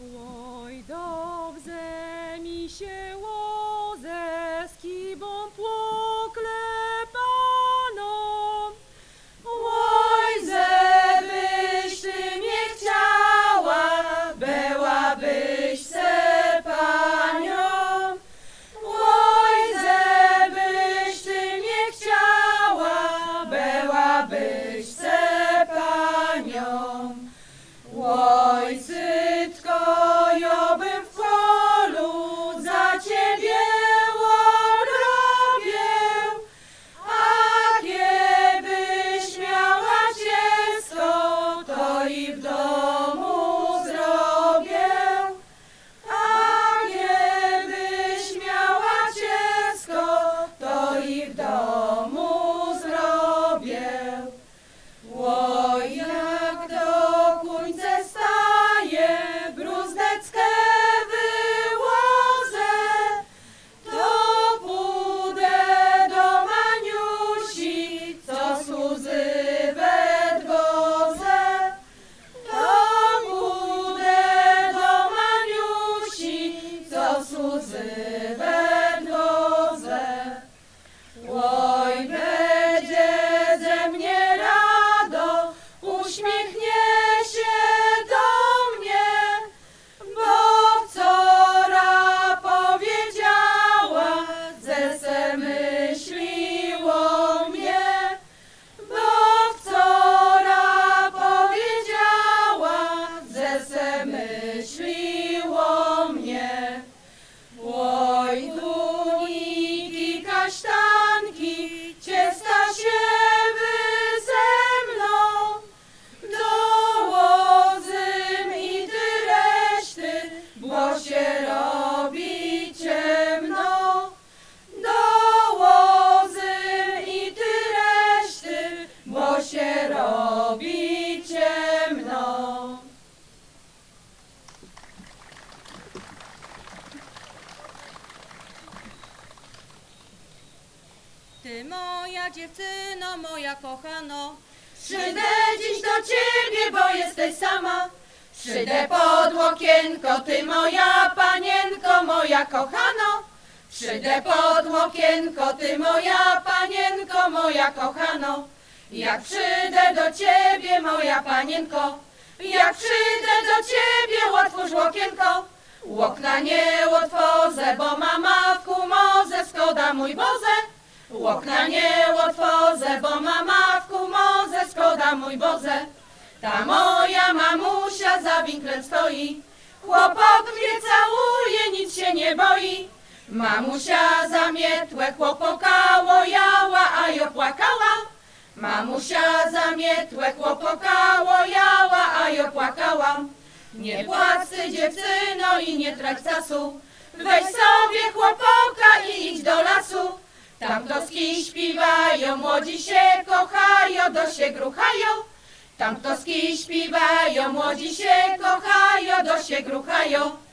Oj, dobrze mi się łoze z kibą. Uśmiechnie bo się robi ciemno. Dołozym i ty reszty, bo się robi ciemno. Ty moja dziewczyno, moja kochano, Przyjdę dziś do ciebie, bo jesteś sama. Przyjdę pod łokienko, ty moja panienko, moja kochano. Przyjdę pod łokienko, ty moja panienko, moja kochano. Jak przyjdę do ciebie, moja panienko, jak przyjdę do ciebie, otwórz łokienko. Łokna nie otworzę, bo mama w kumorze, skoda mój Boże. Łokna nie otworzę, bo mama w kumorze, skoda mój Boże. Ta moja mamusia za winklem stoi, chłopak mnie całuje, nic się nie boi. Mamusia zamietłe chłopokało jała, a ja płakała. Mamusia zamietłe chłopokało jała, a ja płakałam. Nie płacz ty dziewczyno i nie trać czasu, weź sobie chłopoka i idź do lasu. Tam śpiewają, młodzi się kochają, do się gruchają. Tam toski śpiewają, młodzi się kochają, do się gruchają.